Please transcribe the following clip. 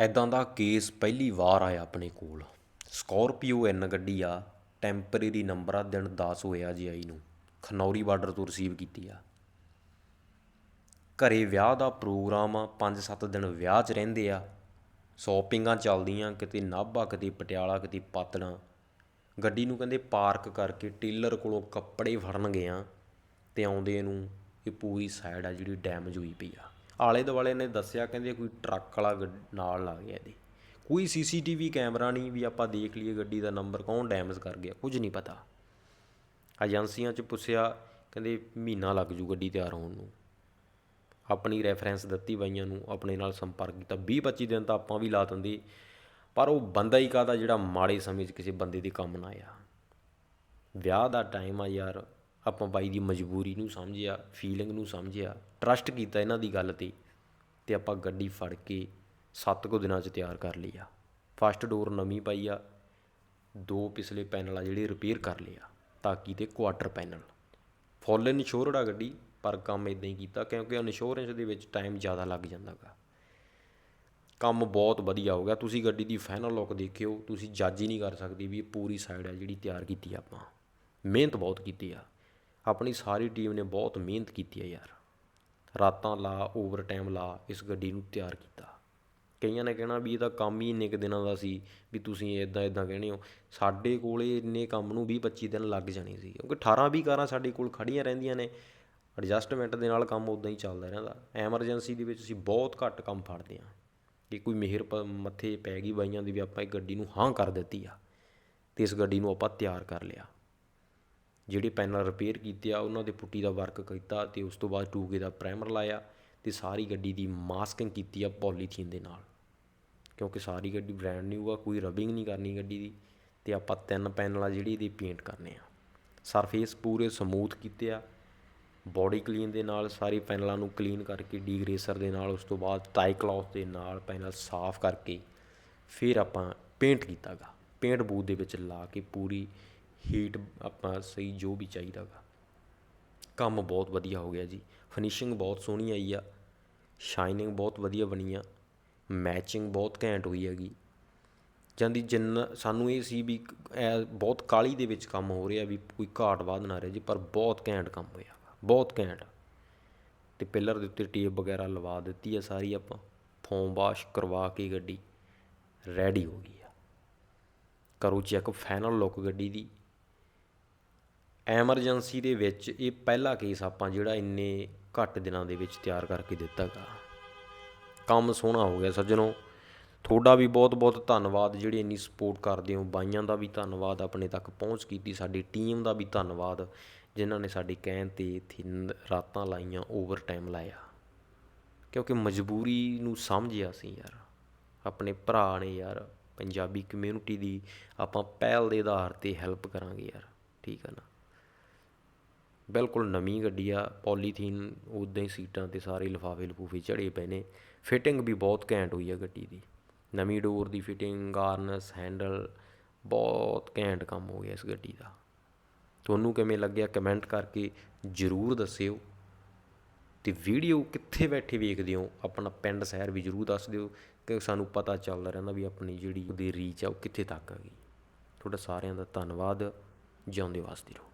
ਐਦਾਂ ਦਾ ਕੇਸ ਪਹਿਲੀ ਵਾਰ ਆਇਆ ਆਪਣੇ ਕੋਲ। ਸਕੋਰਪੀਓ ਐਨ ਗੱਡੀ ਆ, ਟੈਂਪਰੇਰੀ ਨੰਬਰ ਆ, ਦਿਨ 10 ਹੋਇਆ ਜੀ ਆਈ ਨੂੰ। ਖਨੌਰੀ ਬਾਰਡਰ ਤੋਂ ਰਿਸੀਵ ਕੀਤੀ ਆ। ਘਰੇ ਵਿਆਹ ਦਾ ਪ੍ਰੋਗਰਾਮ ਆ 5-7 ਦਿਨ ਵਿਆਹ 'ਚ ਰਹਿੰਦੇ ਆ। ਸ਼ੋਪਿੰਗਾਂ ਚੱਲਦੀਆਂ, ਕਿਤੇ ਨਾਭਾ, ਕਿਤੇ ਪਟਿਆਲਾ, ਕਿਤੇ ਪਾਤੜਾਂ ਗੱਡੀ ਨੂੰ ਕਹਿੰਦੇ ਪਾਰਕ ਕਰਕੇ ਟੇਲਰ ਕੋਲੋਂ ਕੱਪੜੇ ਫੜਨ ਗਏ ਆ ਤੇ ਆਉਂਦੇ ਨੂੰ ਇਹ ਪੂਰੀ ਸਾਈਡ ਆ ਜਿਹੜੀ ਡੈਮੇਜ ਹੋਈ ਪਈ ਆ। ਆਲੇ ਦੁਆਲੇ ਨੇ ਦੱਸਿਆ, ਕਹਿੰਦੇ ਕੋਈ ਟਰੱਕ ਵਾਲਾ ਗੱਡ- ਨਾਲ ਲੱਗ ਗਿਆ ਇਹਦੇ। ਕੋਈ ਸੀਸੀਟੀਵੀ ਕੈਮਰਾ ਨਹੀਂ ਵੀ ਆਪਾਂ ਦੇਖ ਲਈਏ ਗੱਡੀ ਦਾ ਨੰਬਰ ਕੌਣ ਡੈਮੇਜ ਕਰ ਗਿਆ, ਕੁਝ ਨਹੀਂ ਪਤਾ। ਏਜੰਸੀਆਂ 'ਚ ਪੁੱਛਿਆ, ਕਹਿੰਦੇ ਮਹੀਨਾ ਲੱਗ ਜੂ ਗੱਡੀ ਤਿਆਰ ਹੋਣ ਨੂੰ। ਆਪਣੀ ਰੈਫਰੈਂਸ ਦਿੱਤੀ ਬਾਈਆਂ ਨੂੰ, ਆਪਣੇ ਨਾਲ ਸੰਪਰਕ ਕੀਤਾ। 20 25 ਦਿਨ ਤਾਂ ਆਪਾਂ ਵੀ ਲਾ ਦਿੰਦੇ। ਪਰ ਉਹ ਬੰਦਾ ਹੀ ਕਾਹਦਾ ਜਿਹੜਾ ਮਾੜੇ ਸਮੇਂ 'ਚ ਕਿਸੇ ਬੰਦੇ ਦੇ ਕੰਮ ਨਾ ਆਇਆ। ਵਿਆਹ ਦਾ ਟਾਈਮ ਆ ਯਾਰ। ਆਪਾਂ ਬਾਈ ਦੀ ਮਜਬੂਰੀ ਨੂੰ ਸਮਝਿਆ ਫੀਲਿੰਗ ਨੂੰ ਸਮਝਿਆ ਟਰਸਟ ਕੀਤਾ ਇਹਨਾਂ ਦੀ ਗੱਲ ਤੇ ਤੇ ਆਪਾਂ ਗੱਡੀ ਫੜ ਕੇ ਸੱਤ ਕੁ ਦਿਨਾਂ 'ਚ ਤਿਆਰ ਕਰ ਲਈ ਆ ਫਸਟ ਡੋਰ ਨਵੀਂ ਪਾਈ ਆ, ਦੋ ਪਿਛਲੇ ਪੈਨਲ ਆ ਜਿਹੜੇ ਰਿਪੇਅਰ ਕਰ ਲਿਆ ਤਾਕੀ ਤੇ ਕੁਆਟਰ ਪੈਨਲ ਫੁੱਲ ਇਨਸ਼ੋਰਡ ਆ ਗੱਡੀ, ਪਰ ਕੰਮ ਇਦਾਂ ਹੀ ਕੀਤਾ ਕਿਉਂਕਿ ਇਨਸ਼ੋਰੈਂਸ ਦੇ ਵਿੱਚ ਟਾਈਮ ਜ਼ਿਆਦਾ ਲੱਗ ਜਾਂਦਾਗਾ ਕੰਮ ਬਹੁਤ ਵਧੀਆ ਹੋ ਗਿਆ। ਤੁਸੀਂ ਗੱਡੀ ਦੀ ਫਾਈਨਲ ਲੁੱਕ ਦੇਖਿਓ, ਤੁਸੀਂ ਜੱਜ ਹੀ ਨਹੀਂ ਕਰ ਸਕਦੇ ਵੀ ਇਹ ਪੂਰੀ ਸਾਈਡ ਹੈ ਜਿਹੜੀ ਤਿਆਰ ਕੀਤੀ ਆਪਾਂ। ਮਿਹਨਤ ਬਹੁਤ ਕੀਤੀ ਆ। ਆਪਣੀ ਸਾਰੀ ਟੀਮ ਨੇ ਬਹੁਤ ਮਿਹਨਤ ਕੀਤੀ ਹੈ ਯਾਰ। ਰਾਤਾਂ ਲਾ ਓਵਰ ਟਾਈਮ ਲਾ, ਇਸ ਗੱਡੀ ਨੂੰ ਤਿਆਰ ਕੀਤਾ। ਕਈਆਂ ਨੇ ਕਹਿਣਾ ਵੀ ਇਹਦਾ ਕੰਮ ਹੀ ਇੰਨੇ ਕੁ ਦਿਨਾਂ ਦਾ ਸੀ ਵੀ ਤੁਸੀਂ ਇਦਾਂ ਇਦਾਂ ਕਹਿੰਦੇ ਹੋ। ਸਾਡੇ ਕੋਲੇ ਇੰਨੇ ਕੰਮ ਨੂੰ 20 25 ਦਿਨ ਲੱਗ ਜਾਣੇ ਸੀ, ਕਿਉਂਕਿ 18 20 ਕਾਰਾਂ ਸਾਡੇ ਕੋਲ ਖੜੀਆਂ ਰਹਿੰਦੀਆਂ ਨੇ। ਐਡਜਸਟਮੈਂਟ ਦੇ ਨਾਲ ਕੰਮ ਉਦਾਂ ਹੀ ਚੱਲਦਾ ਰਹਿੰਦਾ। ਐਮਰਜੈਂਸੀ ਦੇ ਵਿੱਚ ਅਸੀਂ ਬਹੁਤ ਘੱਟ ਕੰਮ ਫੜਦੇ ਹਾਂ। ਕਿ ਕੋਈ ਮਿਹਰ ਪ- ਮੱਥੇ ਪੈ ਗਈ ਬਾਈਆਂ ਦੀ ਵੀ ਆਪਾਂ ਇਹ ਗੱਡੀ ਨੂੰ ਹਾਂ ਕਰ ਦਿੱਤੀ ਆ, ਤੇ ਇਸ ਗੱਡੀ ਨੂੰ ਆਪਾਂ ਤਿਆਰ ਕਰ ਲਿਆ। ਜਿਹੜੇ ਪੈਨਲ ਰਿਪੇਅਰ ਕੀਤੇ ਆ, ਉਹਨਾਂ ਦੇ ਪੁੱਟੀ ਦਾ ਵਰਕ ਕੀਤਾ ਅਤੇ ਉਸ ਤੋਂ ਬਾਅਦ ਟੂਕੇ ਦਾ ਪ੍ਰਾਈਮਰ ਲਾਇਆ ਅਤੇ ਸਾਰੀ ਗੱਡੀ ਦੀ ਮਾਸਕਿੰਗ ਕੀਤੀ ਆ ਪੋਲੀਥੀਨ ਦੇ ਨਾਲ। ਕਿਉਂਕਿ ਸਾਰੀ ਗੱਡੀ ਬ੍ਰਾਂਡ ਨਿਊ ਆ, ਕੋਈ ਰਬਿੰਗ ਨਹੀਂ ਕਰਨੀ ਗੱਡੀ ਦੀ ਤੇ ਆਪਾਂ ਤਿੰਨ ਪੈਨਲਾਂ ਜਿਹੜੀ ਇਹਦੀ ਪੇਂਟ ਕਰਨੇ ਆ। ਸਰਫੇਸ ਪੂਰੇ ਸਮੂਥ ਕੀਤੇ ਆ ਬੋਡੀ ਕਲੀਨ ਦੇ ਨਾਲ ਸਾਰੇ ਪੈਨਲਾਂ ਨੂੰ ਕਲੀਨ ਕਰਕੇ ਡੀਗਰੇਸਰ ਦੇ ਨਾਲ, ਉਸ ਤੋਂ ਬਾਅਦ ਟਾਈ ਕਲੌਥ ਦੇ ਨਾਲ ਪੈਨਲ ਸਾਫ਼ ਕਰਕੇ ਫਿਰ ਆਪਾਂ ਪੇਂਟ ਕੀਤਾਗਾ। ਪੇਂਟ ਬੂਥ ਦੇ ਵਿੱਚ ਲਾ ਕੇ ਪੂਰੀ ਹੀਟ ਆਪਾਂ ਸਹੀ ਜੋ ਵੀ ਚਾਹੀਦਾ ਗਾ। ਕੰਮ ਬਹੁਤ ਵਧੀਆ ਹੋ ਗਿਆ ਜੀ। ਫਿਨਿਸ਼ਿੰਗ ਬਹੁਤ ਸੋਹਣੀ ਆਈ ਆ। ਸ਼ਾਈਨਿੰਗ ਬਹੁਤ ਵਧੀਆ ਬਣੀ ਆ। ਮੈਚਿੰਗ ਬਹੁਤ ਘੈਂਟ ਹੋਈ ਹੈਗੀ। ਜਾਂਦੀ ਜਿੰਨਾ ਸਾਨੂੰ ਇਹ ਸੀ ਵੀ ਇਹ ਬਹੁਤ ਕਾਲੀ ਦੇ ਵਿੱਚ ਕੰਮ ਹੋ ਰਿਹਾ ਵੀ ਕੋਈ ਘਾਟ ਵਾਧ ਨਾ ਰਹੇ ਜੀ, ਪਰ ਬਹੁਤ ਘੈਂਟ ਕੰਮ ਹੋਇਆ ਬਹੁਤ ਘੈਂਟ। ਤੇ ਪਿਲਰ ਦੇ ਉੱਤੇ ਟੇਪ ਵਗੈਰਾ ਲਵਾ ਦਿੱਤੀ ਆ ਸਾਰੀ ਆਪਾਂ। ਫੋਮ ਵਾਸ਼ ਕਰਵਾ ਕੇ ਗੱਡੀ ਰੈਡੀ ਹੋ ਗਈ ਆ। ਕਰੋ ਚੈੱਕ ਫਾਈਨਲ ਲੁੱਕ ਗੱਡੀ ਦੀ। ਐਮਰਜੈਂਸੀ ਦੇ ਵਿੱਚ ਇਹ ਪਹਿਲਾ ਕੇਸ ਆਪਾਂ ਜਿਹੜਾ ਇੰਨੇ ਘੱਟ ਦਿਨਾਂ ਦੇ ਵਿੱਚ ਤਿਆਰ ਕਰਕੇ ਦਿੱਤਾਗਾ ਕੰਮ ਸੋਹਣਾ ਹੋ ਗਿਆ ਸੱਜਣੋ। ਤੁਹਾਡਾ ਵੀ ਬਹੁਤ-ਬਹੁਤ ਧੰਨਵਾਦ ਜਿਹੜੇ ਇੰਨੀ ਸਪੋਰਟ ਕਰਦੇ ਹੋ। ਬਾਈਆਂ ਦਾ ਵੀ ਧੰਨਵਾਦ, ਆਪਣੇ ਤੱਕ ਪਹੁੰਚ ਕੀਤੀ, ਸਾਡੀ ਟੀਮ ਦਾ ਵੀ ਧੰਨਵਾਦ, ਜਿਨ੍ਹਾਂ ਨੇ ਸਾਡੇ ਕਹਿਣ ਤੇ ਇੱਥੇ ਰਾਤਾਂ ਲਾਈਆਂ ਓਵਰ ਟਾਈਮ ਲਾਇਆ। ਕਿਉਂਕਿ ਮਜਬੂਰੀ ਨੂੰ ਸਮਝਿਆ ਸੀ ਯਾਰ। ਆਪਣੇ ਭਰਾ ਨੇ ਯਾਰ, ਪੰਜਾਬੀ ਕਮਿਊਨਿਟੀ ਦੀ ਆਪਾਂ ਪਹਿਲ ਦੇ ਆਧਾਰ ਤੇ ਹੈਲਪ ਕਰਾਂਗੇ ਯਾਰ। ਠੀਕ ਆ ਨਾ? ਬਿਲਕੁਲ ਨਵੀਂ ਗੱਡੀ ਆ, ਪੋਲੀਥੀਨ ਉੱਦਾਂ ਹੀ ਸੀਟਾਂ ਤੇ ਸਾਰੇ ਲਿਫਾਫੇ ਲਫੂਫੇ ਚੜੇ ਪਏ ਨੇ। ਫਿਟਿੰਗ ਵੀ ਬਹੁਤ ਘੈਂਟ ਹੋਈ ਆ ਗੱਡੀ ਦੀ। ਨਵੀਂ ਡੋਰ ਦੀ ਫਿਟਿੰਗ ਗਾਰਨਸ ਹੈਂਡਲ, ਬਹੁਤ ਘੈਂਟ ਕੰਮ ਹੋ ਗਿਆ ਇਸ ਗੱਡੀ ਦਾ। ਤੁਹਾਨੂੰ ਕਿਵੇਂ ਲੱਗਿਆ ਕਮੈਂਟ ਕਰਕੇ ਜਰੂਰ ਦੱਸਿਓ। ਤੇ ਵੀਡੀਓ ਕਿੱਥੇ ਬੈਠੇ ਵੇਖਦੇ ਹੋ, ਆਪਣਾ ਪਿੰਡ ਸ਼ਹਿਰ ਵੀ ਜਰੂਰ ਦੱਸ ਦਿਓ, ਕਿ ਸਾਨੂੰ ਪਤਾ ਚੱਲਦਾ ਰਹਿੰਦਾ ਵੀ ਆਪਣੀ ਜਿਹੜੀ ਉਹਦੀ ਰੀਚ ਆ ਉਹ ਕਿੱਥੇ ਤੱਕ ਆ ਗਈ। ਤੁਹਾਡਾ ਸਾਰਿਆਂ ਦਾ ਧੰਨਵਾਦ, ਜਿਉਂਦੇ ਵਾਸਤੇ ਰਹੋ।